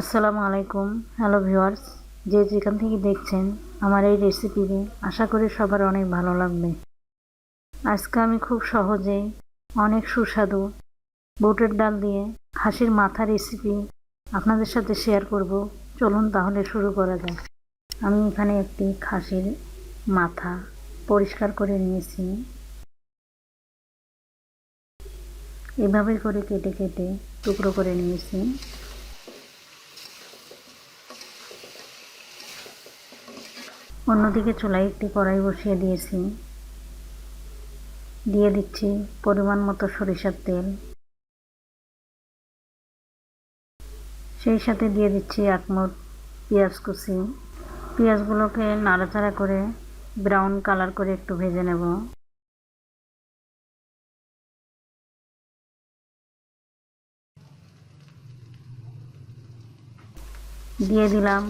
আসসালামু আলাইকুম। Hello viewers যে যেখান থেকে দেখছেন আমার এই রেসিপিটি আশা করি সবার অনেক ভালো লাগবে। আজকে আমি খুব সহজে অনেক সুস্বাদু বুটের ডাল দিয়ে খাসির মাথা রেসিপি আপনাদের সাথে শেয়ার করব। চলুন তাহলে শুরু করা যাক। আমি এখানে একটি খাসির মাথা পরিষ্কার করে নিয়েছি। এভাবে করে কেটে কেটে টুকরো করে নিয়েছি। অন্যদিকে চুলায় একটি কড়াই বসিয়ে দিয়েছি। দিয়ে দিচ্ছি পরিমাণ মতো সরিষার তেল। সেই সাথে দিয়ে দিচ্ছি একমোট পেঁয়াজ কুচি। পেঁয়াজগুলোকে নাড়াচাড়া করে ব্রাউন কালার করে একটু ভেজে নেব। দিয়ে দিলাম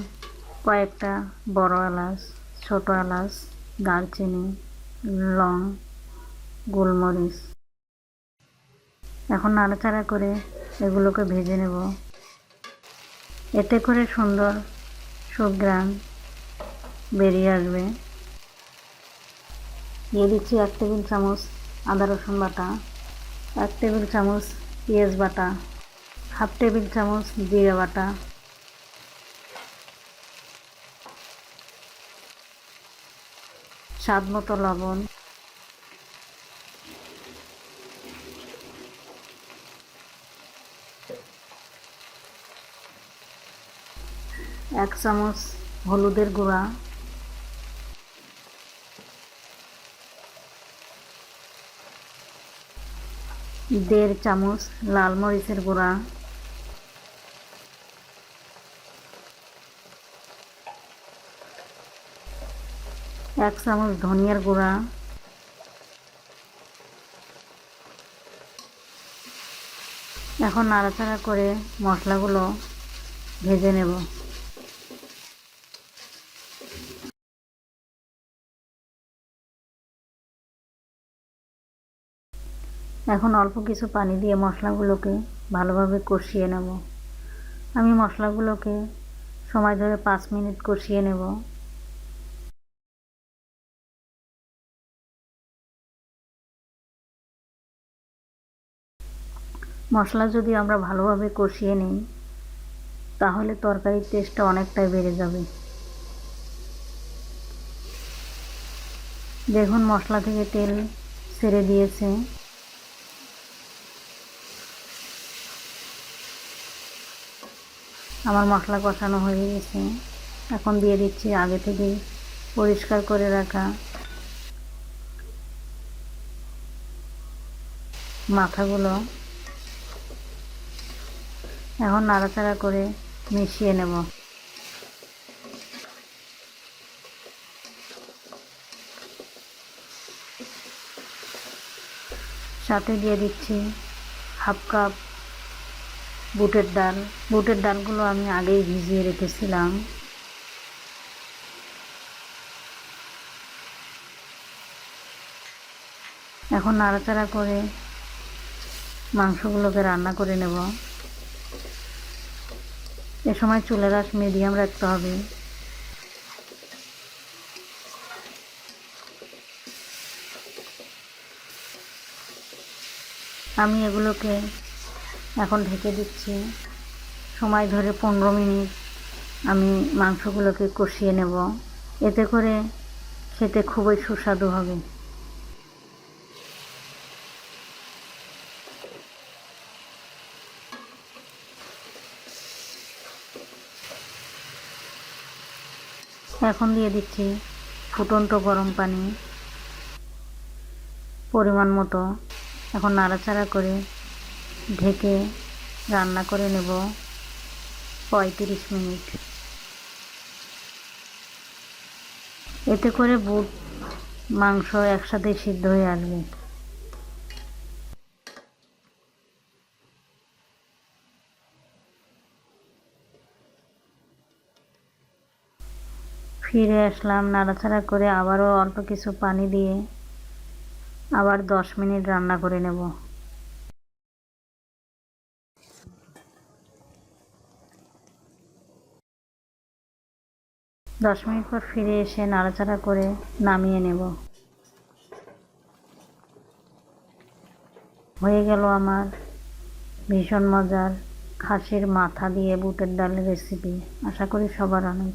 কয়েকটা বড় এলাচ। ছোট এলাচ, দারচিনি, লং, গোলমরিচ। এখন নাড়াচাড়া করে এগুলোকে ভেজে নেব। এতে করে সুন্দর সুগ্রাম বেরিয়ে আসবে। দিয়ে দিচ্ছি এক টেবিল চামচ আদা রসুন বাটা, এক টেবিল চামচ পেঁয়াজ বাটা, হাফ টেবিল চামচ জিরা বাটা স্বাদ মতো লবণ। এক চামচ হলুদের গুঁড়া। দেড় চামচ লাল মরিচের গুঁড়া। এক চামচ ধনিয়ার গুঁড়া। এখন নাড়াচাড়া করে মশলাগুলো ভেজে নেব। এখন অল্প কিছু পানি দিয়ে মশলাগুলোকে ভালোভাবে কষিয়ে নেব। আমি মশলাগুলোকে সময় ধরে পাঁচ মিনিট কষিয়ে নেব। মশলা যদি আমরা ভালোভাবে কষিয়ে নিই, তাহলে তরকারির টেস্টটা অনেকটাই বেড়ে যাবে। দেখুন মশলা থেকে তেল ছেড়ে দিয়েছে। আমার মশলা কষানো হয়ে গেছে। এখন দিয়ে দিচ্ছি আগে থেকে পরিষ্কার করে রাখা মাথাগুলো। এখন নাড়াচাড়া করে মিশিয়ে নেব। সাথে দিয়ে দিচ্ছি হাফ কাপ বুটের ডাল। বুটের ডালগুলো আমি আগেই ভিজিয়ে রেখেছিলাম। এখন নাড়াচাড়া করে মাংসগুলোকে রান্না করে নেব। এ সময় চুলের আঁচ মিডিয়াম রাখতে হবে। আমি এগুলোকে এখন ঢেকে দিচ্ছি। সময় ধরে পনেরো মিনিট আমি মাংসগুলোকে কষিয়ে নেব। এতে করে খেতে খুবই সুস্বাদু হবে। এখন দিয়ে দিচ্ছি ফুটন্ত গরম পানি পরিমাণ মতো। এখন নাড়াচাড়া করে ঢেকে রান্না করে নেব পঁয়ত্রিশ মিনিট। এতে করে বুট, মাংস একসাথে সিদ্ধ হয়ে আসবে। ফিরে আসলাম নাড়াচাড়া করে আবারও অল্প কিছু পানি দিয়ে আবার দশ মিনিট রান্না করে নেব। দশ মিনিট পর ফিরে এসে নাড়াচাড়া করে নামিয়ে নেব। হয়ে গেল আমার ভীষণ মজার খাসির মাথা দিয়ে বুটের ডালের রেসিপি আশা করি সবার অনেক